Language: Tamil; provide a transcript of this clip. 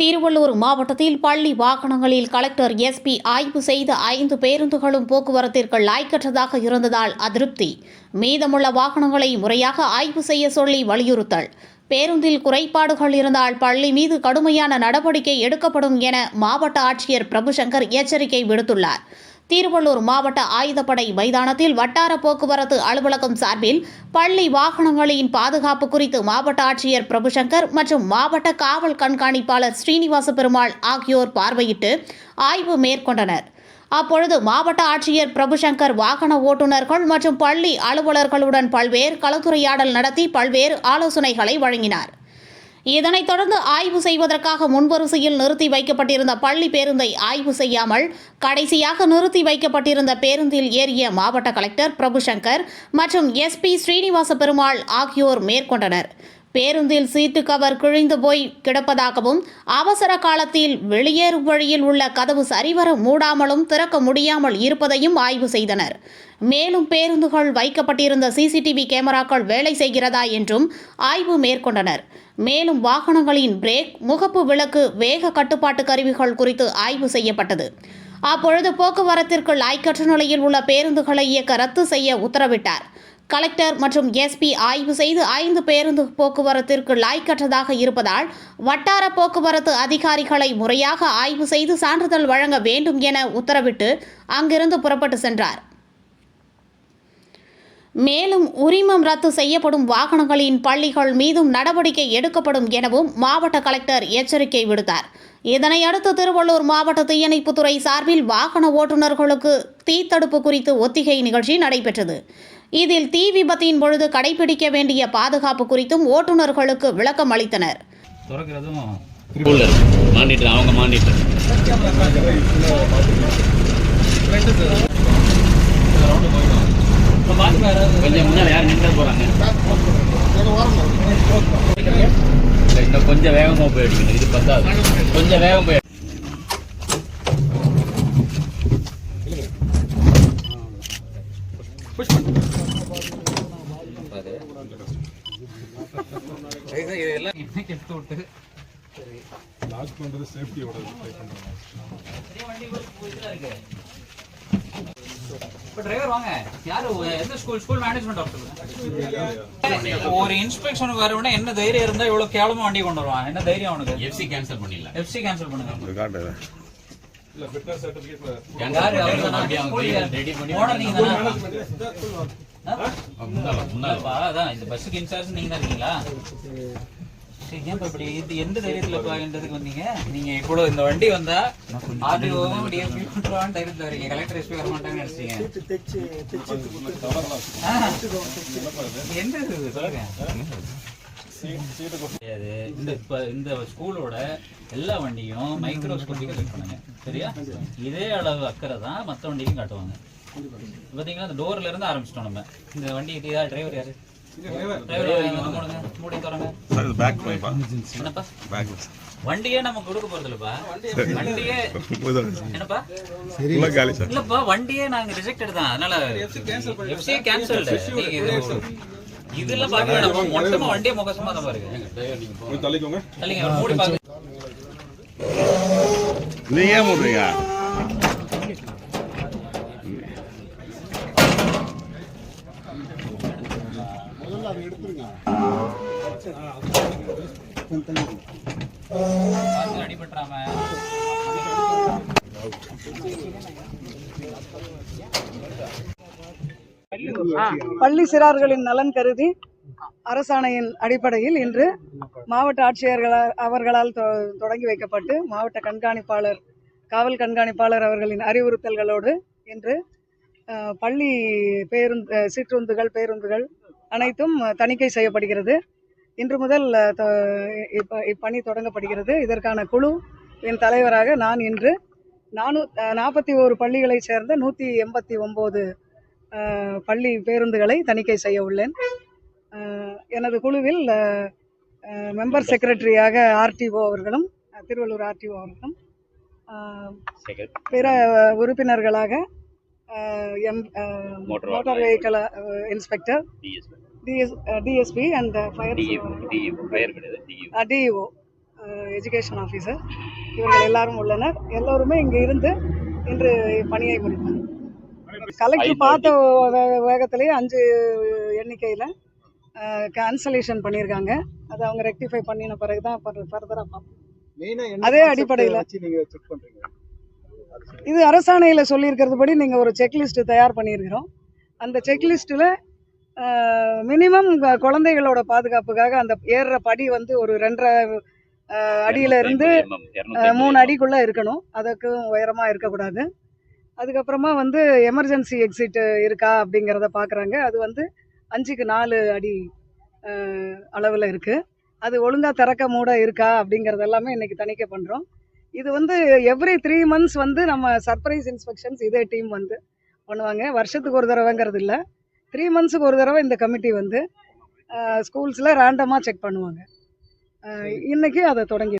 திருவள்ளூர் மாவட்டத்தில் பள்ளி வாகனங்களில் கலெக்டர் எஸ்பி ஆய்வு செய்த ஐந்து பேருந்துகளும் போக்குவரத்திற்கு லாய்க்கற்றதாக இருந்ததால் அதிருப்தி. மீதமுள்ள வாகனங்களை முறையாக ஆய்வு செய்ய சொல்லி வலியுறுத்தல். பேருந்தில் குறைபாடுகள் இருந்தால் பள்ளி மீது கடுமையான நடவடிக்கை எடுக்கப்படும் என மாவட்ட ஆட்சியர் பிரபுசங்கர் எச்சரிக்கை விடுத்துள்ளார். திருவள்ளூர் மாவட்ட ஆயுதப்படை மைதானத்தில் வட்டார போக்குவரத்து அலுவலகம் சார்பில் பள்ளி வாகனங்களின் பாதுகாப்பு குறித்து மாவட்ட ஆட்சியர் பிரபுசங்கர் மற்றும் மாவட்ட காவல் கண்காணிப்பாளர் ஸ்ரீனிவாச பெருமாள் ஆகியோர் பார்வையிட்டு ஆய்வு மேற்கொண்டனர். அப்பொழுது மாவட்ட ஆட்சியர் பிரபுசங்கர் வாகன ஓட்டுநர்கள் மற்றும் பள்ளி அலுவலர்களுடன் பல்வேறு கலந்துரையாடல் நடத்தி பல்வேறு ஆலோசனைகளை வழங்கினார். இதனைத் தொடர்ந்து ஆய்வு செய்வதற்காக முன்வரிசையில் நிறுத்தி வைக்கப்பட்டிருந்த பள்ளி பேருந்தை ஆய்வு செய்யாமல் கடைசியாக நிறுத்தி வைக்கப்பட்டிருந்த பேருந்தில் ஏறிய மாவட்ட கலெக்டர் பிரபுசங்கர் மற்றும் எஸ்பி ஸ்ரீனிவாச பெருமாள் ஆகியோர் மேற்கொண்டனர். பேருந்தில் சீட்டு கவர் கிழிந்து போய் கிடப்பதாகவும் அவசர காலத்தில் வெளியேறும் வழியில் உள்ள கதவு சரிவர மூடாமலும் திறக்க முடியாமல் இருப்பதையும் ஆய்வு செய்தனர். மேலும் பேருந்துகள் வைக்கப்பட்டிருந்த சிசிடிவி கேமராக்கள் வேலை செய்கிறதா என்றும் ஆய்வு மேற்கொண்டனர். மேலும் வாகனங்களின் பிரேக் முகப்பு விளக்கு வேக கட்டுப்பாட்டு கருவிகள் குறித்து ஆய்வு செய்யப்பட்டது. அப்பொழுது போக்குவரத்திற்கு லாய்க்கற்ற நிலையில் உள்ள பேருந்துகளை இயக்க ரத்து செய்ய உத்தரவிட்டார். கலெக்டர் மற்றும் எஸ்பி ஆய்வு செய்து ஐந்து பேருந்து போக்குவரத்திற்கு லாய்க்கற்றதாக இருப்பதால் வட்டார போக்குவரத்து அதிகாரிகளை முறையாக ஆய்வு செய்து சான்றிதழ் வழங்க வேண்டும் என உத்தரவிட்டு அங்கிருந்து புறப்பட்டு சென்றார். மேலும் உரிமம் ரத்து செய்யப்படும் வாகனங்களின் பள்ளிகள் மீதும் நடவடிக்கை எடுக்கப்படும் எனவும் மாவட்ட கலெக்டர் எச்சரிக்கை விடுத்தார். இதனையடுத்து திருவள்ளூர் மாவட்ட தீயணைப்புத்துறை சார்பில் வாகன ஓட்டுநர்களுக்கு தீத்தடுப்பு குறித்து ஒத்திகை நிகழ்ச்சி நடைபெற்றது. இதில் தீ விபத்தின் பொழுது கடைபிடிக்க வேண்டிய பாதுகாப்பு குறித்தும் ஓட்டுநர்களுக்கு விளக்கம் அளித்தனர். அவங்க கொஞ்சம் முன்னால் யார் நின்று போகிறாங்க இன்னும் கொஞ்சம் வேகமா போய் இது பத்தாது கொஞ்சம் வேகம் போய் இதெல்லாம் எனக்கு எடுத்து விட்டு லாக் பண்றது சேஃப்டியோட ட்ரை இப்போ டிரைவர் வாங்க. யாரு எந்த ஸ்கூல் ஸ்கூல் மேனேஜ்மெண்ட் ஆஃபீஸர் ஒரு இன்ஸ்பெக்ஷனுக்கு வரவன என்ன தைரியம் இருந்தா இவ்வளவு கேவலமா வண்டி கொண்டு வருவான்? என்ன தைரியம் அவனுக்கு? எஃப்சி கேன்சல் பண்ணிடலாம். எஃப்சி கேன்சல் பண்ணுங்க. முன்னால இல்லப்பா, அதான் இந்த பஸ்ஸுக்கு இன்சார்ஜ் நீங்க தான் இருக்கீங்களா? இப்படி இது எந்த தைரியத்துல போகின்றதுக்கு வந்தீங்க? நீங்க இவ்வளவு இந்த வண்டி வந்தா ஆர்டிஓவும் தைரியத்துல வரீங்க. கலெக்டர் எஸ்பி வர மாட்டாங்கன்னு நினைச்சீங்க ஆ. என்ன இது? சொல்லுங்க கிடையாது. இந்த இப்ப இந்த ஸ்கூலோட எல்லா வண்டியும் மைக்ரோஸ்கோப்பிக்கா செக் பண்ணுங்க. சரியா? இதே அளவு அக்கறை தான் மத்த வண்டிக்கும் காட்டுவாங்க. பாத்தீங்களா? இந்த டோர்ல இருந்து ஆரம்பிச்சிட்டோம் நம்ம. இந்த வண்டி இதா டிரைவர் யாரு? டிரைவர் வந்து மூடுங்க. மூடி தரங்க பேக் பண்ணிப்பா என்னப்பா? பேக் வண்டியே நம்ம கொடுக்க போறது இல்லப்பா வண்டியே என்னப்பா? ஃபுல்லா காலி சார். இல்லப்பா வண்டியே நாங்க ரிஜெக்டட் தான் அதனால எஃப்சி இதெல்லாம் பார்க்க வேணாம். மொத்தமா வண்டியே முகசமா தான் பாருங்க. தள்ளிக்கோங்க. மூடி பாருங்க. நீங்க ஏன் பார்த்து அடிபட்டுறாம பள்ளி சிறார்களின் நலன் கருதி அரசாணையின் அடிப்படையில் இன்று மாவட்ட ஆட்சியர்களால் அவர்களால் தொ- தொடங்கி வைக்கப்பட்டு மாவட்ட கண்காணிப்பாளர் காவல் கண்காணிப்பாளர் அவர்களின் அறிவுறுத்தல்களோடு இன்று பள்ளி பேருந்து சிற்றுந்துகள் பேருந்துகள் அனைத்தும் தணிக்கை செய்யப்படுகிறது. இன்று முதல் இப்பணி தொடங்கப்படுகிறது. இதற்கான குழு என் தலைவராக நான் இன்று நானூ நாற்பத்தி ஓரு பள்ளிகளைச் சேர்ந்த நூற்றி எண்பத்தி ஒம்பது பள்ளி பேருந்துகளை தணிக்கை செய்ய உள்ளேன். எனது குழுவில் மெம்பர் செக்ரட்டரியாக ஆர்டிஓ அவர்களும் திருவள்ளூர் ஆர்டிஓ அவர்களும் பிற உறுப்பினர்களாக M motor vehicle inspector DS DSP and fire DEO education officer இவர்கள் எல்லாரும் உள்ளனர். எல்லோருமே இங்கே இருந்து இன்று பணியை முடித்தார் கலெக்டர் பார்த்த வேகத்திலேயே அஞ்சு எண்ணிக்கையில் கேன்சலேஷன் பண்ணியிருக்காங்க. அதை அவங்க ரெக்டிஃபை பண்ணின பிறகு தான் ஃபர்தராக பார்ப்போம். மெயினா அதே அடிப்படையில. வச்சு நீங்க செக் பண்றீங்க? இது அரசாணையில் சொல்லியிருக்கிறதுபடி நீங்கள் ஒரு செக்லிஸ்ட் தயார் பண்ணியிருக்கிறோம். அந்த செக்லிஸ்ட்டில் மினிமம் குழந்தைகளோட பாதுகாப்புக்காக அந்த ஏறுற படி வந்து ஒரு ரெண்டரை அடியில இருந்து மூணு அடிக்குள்ளே இருக்கணும். அதுக்கு உயரமாக இருக்கக்கூடாது. அதுக்கப்புறமா வந்து எமர்ஜென்சி எக்ஸிட் இருக்கா அப்படிங்கிறத பார்க்குறாங்க அது வந்து அஞ்சுக்கு நாலு அடி அளவில் இருக்குது அது ஒழுங்காக திறக்க மூட இருக்கா அப்படிங்கிறது எல்லாமே இன்றைக்கி தணிக்கை பண்ணுறோம் இது வந்து எவ்ரி த்ரீ மந்த்ஸ் வந்து நம்ம சர்ப்ரைஸ் இன்ஸ்பெக்ஷன்ஸ் இதே டீம் வந்து பண்ணுவாங்க. வருஷத்துக்கு ஒரு தடவைங்கிறது இல்லை. த்ரீ மந்த்ஸுக்கு ஒரு தடவை இந்த கமிட்டி வந்து ஸ்கூல்ஸில் ரேண்டமாக செக் பண்ணுவாங்க. அஹ் இன்னைக்கு அதை தொடங்கி